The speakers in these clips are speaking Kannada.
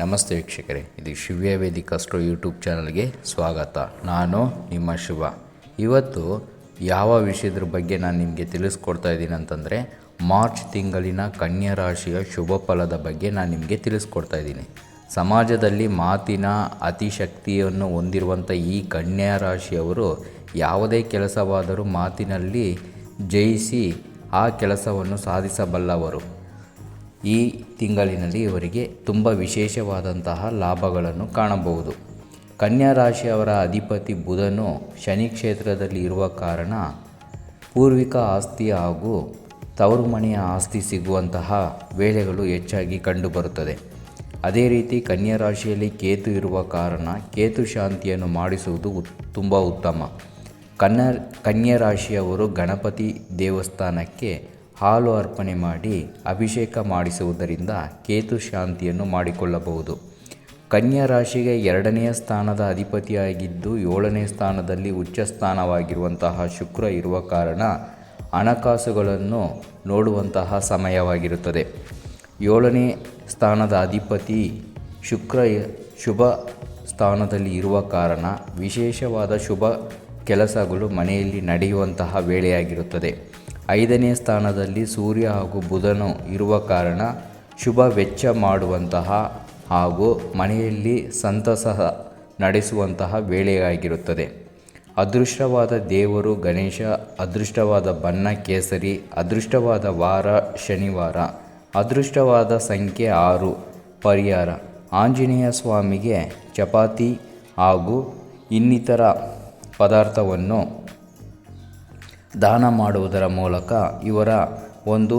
ನಮಸ್ತೆ ವೀಕ್ಷಕರೇ, ಇದು ಶಿವ್ಯ ವೇದಿಕ ಸ್ಟೋ ಯೂಟ್ಯೂಬ್ ಚಾನಲ್ಗೆ ಸ್ವಾಗತ. ನಾನು ನಿಮ್ಮ ಶಿವ ಇವತ್ತು ಯಾವ ವಿಷಯದ ಬಗ್ಗೆ ನಾನು ನಿಮಗೆ ತಿಳಿಸ್ಕೊಡ್ತಾ ಇದ್ದೀನಿ ಅಂತಂದರೆ, ಮಾರ್ಚ್ ತಿಂಗಳಿನ ಕನ್ಯಾ ರಾಶಿಯ ಶುಭ ಫಲದ ಬಗ್ಗೆ ನಾನು ನಿಮಗೆ ತಿಳಿಸ್ಕೊಡ್ತಾ ಇದ್ದೀನಿ. ಸಮಾಜದಲ್ಲಿ ಮಾತಿನ ಅತಿಶಕ್ತಿಯನ್ನು ಹೊಂದಿರುವಂಥ ಈ ಕನ್ಯಾ ರಾಶಿಯವರು ಯಾವುದೇ ಕೆಲಸವಾದರೂ ಮಾತಿನಲ್ಲಿ ಜಯಿಸಿ ಆ ಕೆಲಸವನ್ನು ಸಾಧಿಸಬಲ್ಲವರು. ಈ ತಿಂಗಳಿನಲ್ಲಿ ಇವರಿಗೆ ತುಂಬ ವಿಶೇಷವಾದಂತಹ ಲಾಭಗಳನ್ನು ಕಾಣಬಹುದು. ಕನ್ಯಾ ರಾಶಿಯವರ ಅಧಿಪತಿ ಬುಧನು ಶನಿ ಕ್ಷೇತ್ರದಲ್ಲಿ ಇರುವ ಕಾರಣ ಪೂರ್ವಿಕ ಆಸ್ತಿ ಹಾಗೂ ತವರು ಮನೆಯ ಆಸ್ತಿ ಸಿಗುವಂತಹ ವೇಳೆಗಳು ಹೆಚ್ಚಾಗಿ ಕಂಡುಬರುತ್ತದೆ. ಅದೇ ರೀತಿ ಕನ್ಯಾ ರಾಶಿಯಲ್ಲಿ ಕೇತು ಇರುವ ಕಾರಣ ಕೇತು ಶಾಂತಿಯನ್ನು ಮಾಡಿಸುವುದು ಉತ್, ತುಂಬ ಉತ್ತಮ. ಕನ್ನ ಕನ್ಯಾ ರಾಶಿಯವರು ಗಣಪತಿ ದೇವಸ್ಥಾನಕ್ಕೆ ಹಾಲು ಅರ್ಪಣೆ ಮಾಡಿ ಅಭಿಷೇಕ ಮಾಡಿಸುವುದರಿಂದ ಕೇತು ಶಾಂತಿಯನ್ನು ಮಾಡಿಕೊಳ್ಳಬಹುದು. ಕನ್ಯಾ ರಾಶಿಗೆ ಎರಡನೆಯ ಸ್ಥಾನದ ಅಧಿಪತಿಯಾಗಿದ್ದು ಏಳನೇ ಸ್ಥಾನದಲ್ಲಿ ಉಚ್ಚ ಸ್ಥಾನವಾಗಿರುವಂತಹ ಶುಕ್ರ ಇರುವ ಕಾರಣ ಹಣಕಾಸುಗಳನ್ನು ನೋಡುವಂತಹ ಸಮಯವಾಗಿರುತ್ತದೆ. ಏಳನೇ ಸ್ಥಾನದ ಅಧಿಪತಿ ಶುಕ್ರ ಶುಭ ಸ್ಥಾನದಲ್ಲಿ ಇರುವ ಕಾರಣ ವಿಶೇಷವಾದ ಶುಭ ಕೆಲಸಗಳು ಮನೆಯಲ್ಲಿ ನಡೆಯುವಂತಹ ವೇಳೆಯಾಗಿರುತ್ತದೆ. ಐದನೇ ಸ್ಥಾನದಲ್ಲಿ ಸೂರ್ಯ ಹಾಗೂ ಬುಧನು ಇರುವ ಕಾರಣ ಶುಭ ವೆಚ್ಚ ಮಾಡುವಂತಹ ಹಾಗೂ ಮನೆಯಲ್ಲಿ ಸಂತಸ ನಡೆಸುವಂತಹ ವೇಳೆಯಾಗಿರುತ್ತದೆ. ಅದೃಷ್ಟವಾದ ದೇವರು ಗಣೇಶ, ಅದೃಷ್ಟವಾದ ಬಣ್ಣ ಕೇಸರಿ, ಅದೃಷ್ಟವಾದ ವಾರ ಶನಿವಾರ, ಅದೃಷ್ಟವಾದ ಸಂಖ್ಯೆ ಆರು ಪರಿಹಾರ. ಆಂಜನೇಯ ಸ್ವಾಮಿಗೆ ಚಪಾತಿ ಹಾಗೂ ಇನ್ನಿತರ ಪದಾರ್ಥವನ್ನು ದಾನ ಮಾಡುವುದರ ಮೂಲಕ ಇವರ ಒಂದು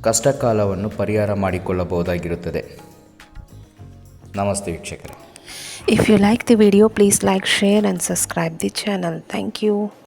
ಕಷ್ಟಕಾಲವನ್ನು ಪರಿಹಾರ ಮಾಡಿಕೊಳ್ಳಬಹುದಾಗಿರುತ್ತದೆ. ನಮಸ್ತೆ ವೀಕ್ಷಕರೇ. If you like the video please like share and subscribe the channel thank you